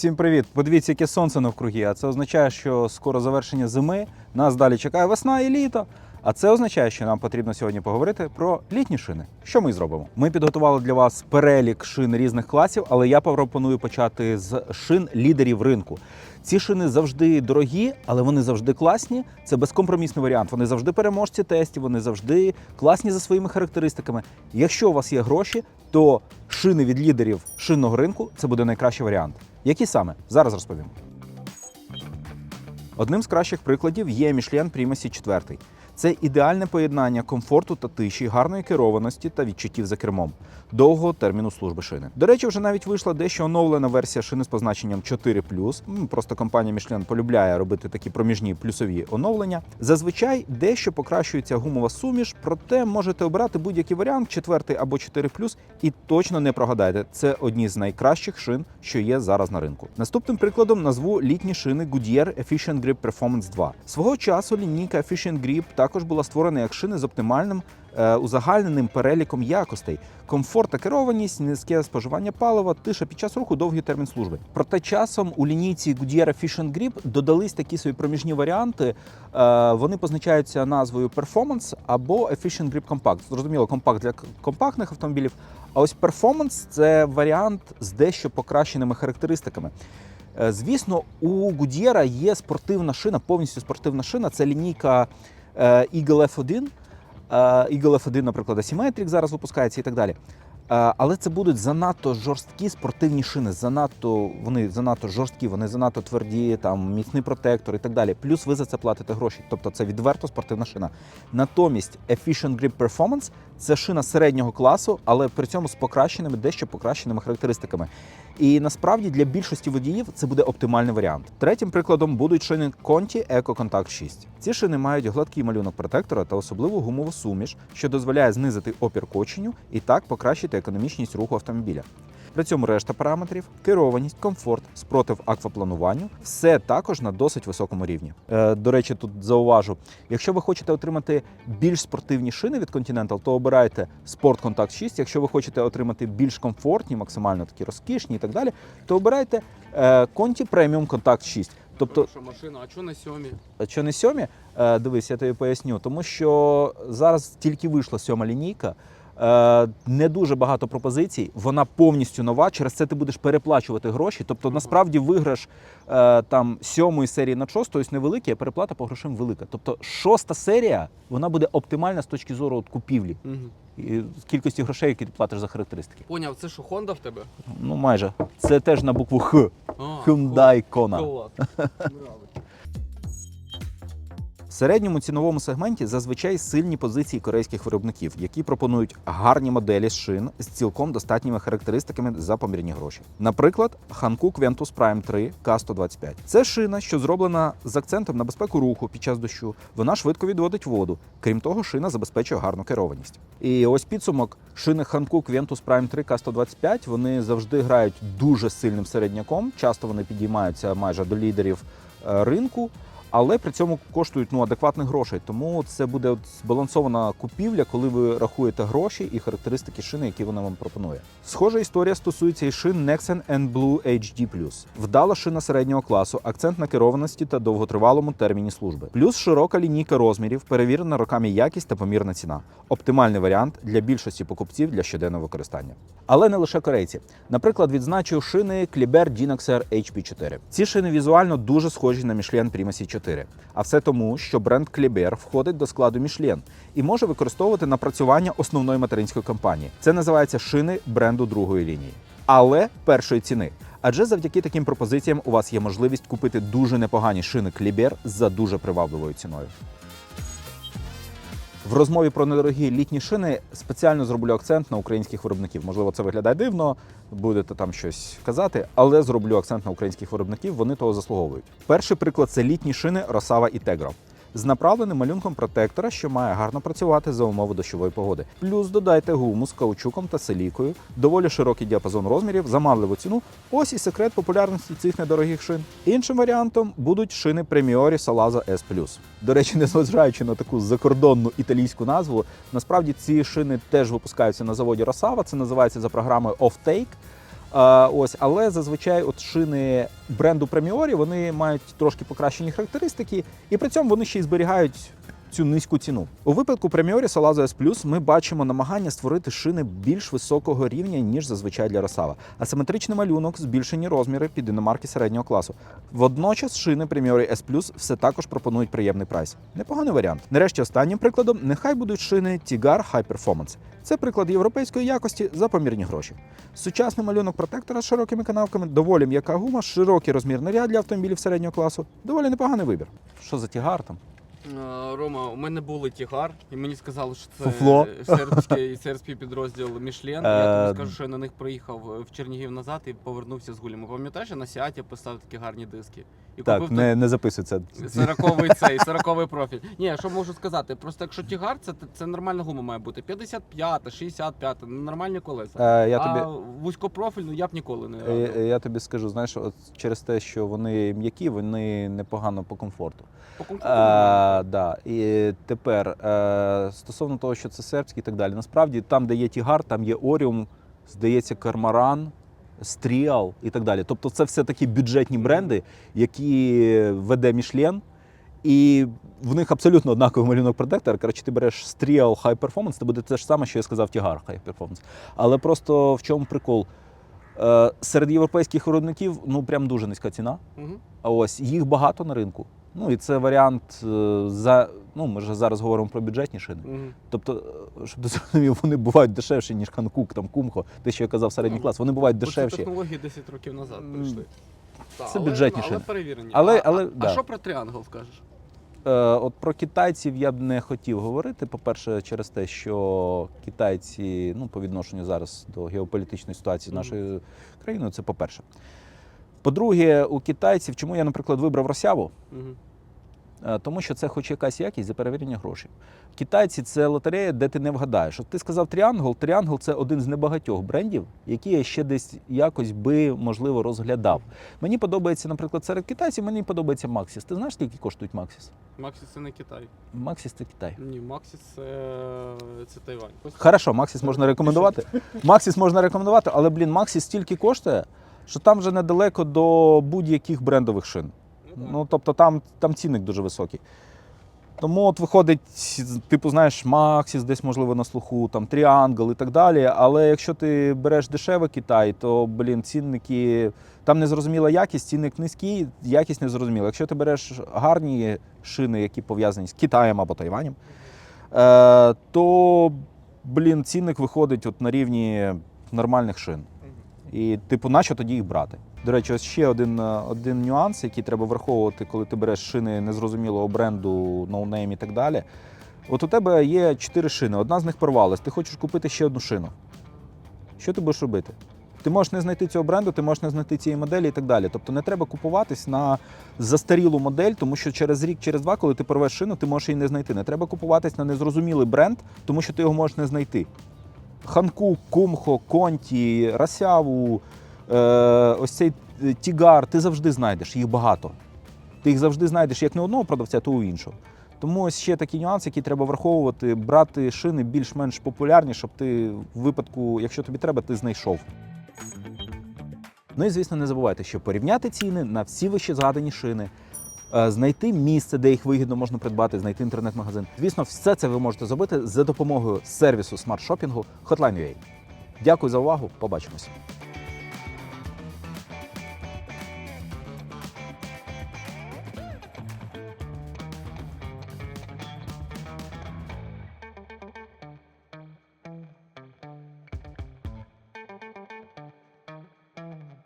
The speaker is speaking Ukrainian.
Всім привіт! Подивіться, яке сонце навкруги. А це означає, що скоро завершення зими. Нас далі чекає весна і літо. А це означає, що нам потрібно сьогодні поговорити про літні шини. Що ми зробимо? Ми підготували для вас перелік шин різних класів, але я пропоную почати з шин лідерів ринку. Ці шини завжди дорогі, але вони завжди класні. Це безкомпромісний варіант. Вони завжди переможці тестів, вони завжди класні за своїми характеристиками. Якщо у вас є гроші, то шини від лідерів шинного ринку це буде найкращий варіант. Які саме? Зараз розповім. Одним з кращих прикладів є Michelin Primacy 4. Це ідеальне поєднання комфорту та тиші, гарної керованості та відчуттів за кермом, довгого терміну служби шини. До речі, вже навіть вийшла дещо оновлена версія шини з позначенням 4 М, Просто компанія Michelin полюбляє робити такі проміжні плюсові оновлення. Зазвичай дещо покращується гумова суміш, проте можете обрати будь-який варіант, 4 або 4 і точно не прогадайте. Це одні з найкращих шин, що є зараз на ринку. Наступним прикладом назву літні шини Goodyear Efficient Grip Performance 2. Свого часу лінійка Efficient Grip також була створена як шини з оптимальним е, узагальненим переліком якостей: комфорт та керованість, низьке споживання палива, тиша під час руху, довгий термін служби. Проте часом у лінійці Goodyear Efficient Grip додались такі собі проміжні варіанти. Е, Вони позначаються назвою Performance або Efficient Grip Compact. Зрозуміло, компакт для компактних автомобілів. А ось Performance – це варіант з дещо покращеними характеристиками. Е, Звісно, у Goodyear є спортивна шина, повністю спортивна шина. Це лінійка Eagle F1. Е, Eagle F1, наприклад, Asymmetric зараз випускається і так далі. Е, Але це будуть занадто жорсткі спортивні шини, занадто вони занадто жорсткі, вони занадто тверді, там міцний протектор і так далі. Плюс ви за це платите гроші. Тобто це відверто спортивна шина. Натомість Efficient Grip Performance це шина середнього класу, але при цьому з покращеними, дещо покращеними характеристиками. І насправді для більшості водіїв це буде оптимальний варіант. Третім прикладом будуть шини Conti Eco Contact 6. Ці шини мають гладкий малюнок протектора та особливу гумову суміш, що дозволяє знизити опір коченню і так покращити економічність руху автомобіля. При цьому решта параметрів керованість, комфорт, спротив акваплануванню все також на досить високому рівні. Е, до речі, тут зауважу: якщо ви хочете отримати більш спортивні шини від Continental, то обирайте Sport Contact 6. Якщо ви хочете отримати більш комфортні, максимально такі розкішні і так далі, то обирайте е, Conti Premium Contact 6. Тобто Хороша машина, а що на сьомі? а Що не сьомі? Е, Дивись, я тобі поясню. Тому що зараз тільки вийшла сьома лінійка. Е, Не дуже багато пропозицій, вона повністю нова. Через це ти будеш переплачувати гроші. Тобто, насправді, виграш е, там сьомої серії на шосту, ось невеликий, а переплата по грошам велика. Тобто, шоста серія вона буде оптимальна з точки зору от, купівлі Угу. і кількості грошей, які ти платиш за характеристики. Поняв, це що Honda в тебе? Ну майже це теж на букву Х. Hyundai Kona. В середньому ціновому сегменті зазвичай сильні позиції корейських виробників, які пропонують гарні моделі з шин з цілком достатніми характеристиками за помірні гроші. Наприклад, Hankook Ventus Prime 3 K125. Це шина, що зроблена з акцентом на безпеку руху під час дощу. Вона швидко відводить воду. Крім того, шина забезпечує гарну керованість. І ось підсумок шини Hankook Ventus Prime 3 K125 вони завжди грають дуже сильним середняком. Часто вони підіймаються майже до лідерів е, ринку але при цьому коштують ну адекватних грошей. Тому це буде от збалансована купівля, коли ви рахуєте гроші і характеристики шини, які вона вам пропонує. Схожа історія стосується і шин Nexen and Blue HD+. Вдала шина середнього класу, акцент на керованості та довготривалому терміні служби. Плюс широка лінійка розмірів, перевірена роками якість та помірна ціна. Оптимальний варіант для більшості покупців для щоденного використання. Але не лише корейці. Наприклад, відзначив шини Kleber Dinoxer HP4. Ці шини візуально дуже схожі на Michelin Primacy 4. А все тому, що бренд Клібер входить до складу Мішлен і може використовувати напрацювання основної материнської компанії. Це називається шини бренду другої лінії. Але першої ціни. Адже завдяки таким пропозиціям у вас є можливість купити дуже непогані шини Клібер за дуже привабливою ціною. В розмові про недорогі літні шини спеціально зроблю акцент на українських виробників. Можливо, це виглядає дивно, будете там щось казати, але зроблю акцент на українських виробників, вони того заслуговують. Перший приклад це літні шини Росава і Тегро. З направленим малюнком протектора, що має гарно працювати за умови дощової погоди. Плюс додайте гуму з каучуком та селікою, доволі широкий діапазон розмірів, заманливу ціну. Ось і секрет популярності цих недорогих шин. Іншим варіантом будуть шини Premiori Salazzo S+. До речі, незважаючи на таку закордонну італійську назву, насправді ці шини теж випускаються на заводі Росава. Це називається за програмою Offtake. Ось, але зазвичай от шини бренду Преміорі вони мають трошки покращені характеристики, і при цьому вони ще й зберігають цю низьку ціну. У випадку Преміорі Salazzo S Plus ми бачимо намагання створити шини більш високого рівня, ніж зазвичай для Росава. Асиметричний малюнок, збільшені розміри під іномарки середнього класу. Водночас шини Premiori S Plus все також пропонують приємний прайс. Непоганий варіант. Нарешті останнім прикладом нехай будуть шини Tigar High Performance. Це приклад європейської якості за помірні гроші. Сучасний малюнок протектора з широкими канавками, доволі м'яка гума, широкий розмірний ряд для автомобілів середнього класу. Доволі непоганий вибір. Що за тігар там? Е, Рома, у мене були тігар, і мені сказали, що це Фуфло. сербський, сербський підрозділ Мішлен. Е, Я тобі скажу, що я на них приїхав в Чернігів назад і повернувся з гулями. Пам'ятаєш, я на Сіаті писав такі гарні диски. І Так, купив не, не записуй це. Сороковий цей, сороковий профіль. Ні, що можу сказати? Просто якщо тігар, це, це нормальна гума має бути. 55, 65, ну, нормальні колеса. Е, я а тобі. вузькопрофільну я б ніколи не Е, радив. е, Я тобі скажу, знаєш, от через те, що вони м'які, вони непогано по комфорту. По комфорту нормально. Да. І тепер е, стосовно того, що це сербський і так далі, насправді там, де є Тігар, там є Оріум, здається, Кармаран, Стріал і так далі. Тобто це все такі бюджетні бренди, які веде Мішлен. І в них абсолютно однаковий малюнок протектора. Коротше, ти береш Strial High Performance, це буде те ж саме, що я сказав Тігар High Performance. Але просто в чому прикол? Е, серед європейських виробників ну прям дуже низька ціна. А ось їх багато на ринку. Ну і це варіант е, за. Ну, ми ж зараз говоримо про бюджетні шини. Мгм. Тобто, е, щоб ти зрозумів, вони бувають дешевші, ніж Ханкук, там Кумхо, те, що я казав, середній клас. Вони бувають дешевші. технології 10 років назад прийшли. Та, це але- бюджетні Але шини. перевірені. Але- а, але, а, да. а що про тріангл скажеш? Е, от про китайців я б не хотів говорити. По-перше, через те, що китайці, ну, по відношенню зараз до геополітичної ситуації з Мгм. нашою країною, це по-перше. По-друге, у китайців, чому я, наприклад, вибрав росяву? Е, Тому що це хоч якась якість за перевірення грошей. Китайці це лотерея, де ти не вгадаєш. От ти сказав Тріангл. Тріангл це один з небагатьох брендів, які я ще десь якось би можливо розглядав. Мені подобається, наприклад, серед китайців, мені подобається Максіс. Ти знаєш, скільки коштують Максіс? Максіс це не Китай. Максіс це Китай. Ні, Максіс це, це Тайвань. Хорошо, Максіс можна рекомендувати. Максіс можна рекомендувати, але блін, Максіс стільки коштує, що там вже недалеко до будь-яких брендових шин. Ну. Ну, тобто там, там цінник дуже високий. Тому от виходить, типу, знаєш, Максіс десь можливо на слуху, там Тріангл і так далі. Але якщо ти береш дешевий Китай, то блін, цінники там незрозуміла якість, цінник низький, якість незрозуміла. Якщо ти береш гарні шини, які пов'язані з Китаєм або Тайванем, е, то блін, цінник виходить от на рівні нормальних шин. І, типу, нащо тоді їх брати? До речі, ось ще один, е, один нюанс, який треба враховувати, коли ти береш шини незрозумілого бренду, ноунейм і так далі. От у тебе є чотири шини, одна з них порвалась, ти хочеш купити ще одну шину. Що ти будеш робити? Ти можеш не знайти цього бренду, ти можеш не знайти цієї моделі і так далі. Тобто не треба купуватись на застарілу модель, тому що через рік, через два, коли ти порвеш шину, ти можеш її не знайти. Не треба купуватись на незрозумілий бренд, тому що ти його можеш не знайти. Ханку, Кумхо, Конті, Расяву, е, ось цей е, Тігар, ти завжди знайдеш, їх багато. Ти їх завжди знайдеш як не одного продавця, то у іншого. Тому ось ще такі нюанси, які треба враховувати, брати шини більш-менш популярні, щоб ти в випадку, якщо тобі треба, ти знайшов. Ну і звісно, не забувайте, що порівняти ціни на всі вище згадані шини, знайти місце, де їх вигідно можна придбати, знайти інтернет-магазин. Звісно, все це ви можете зробити за допомогою сервісу смарт-шопінгу Hotline.ua. Дякую за увагу. Побачимось.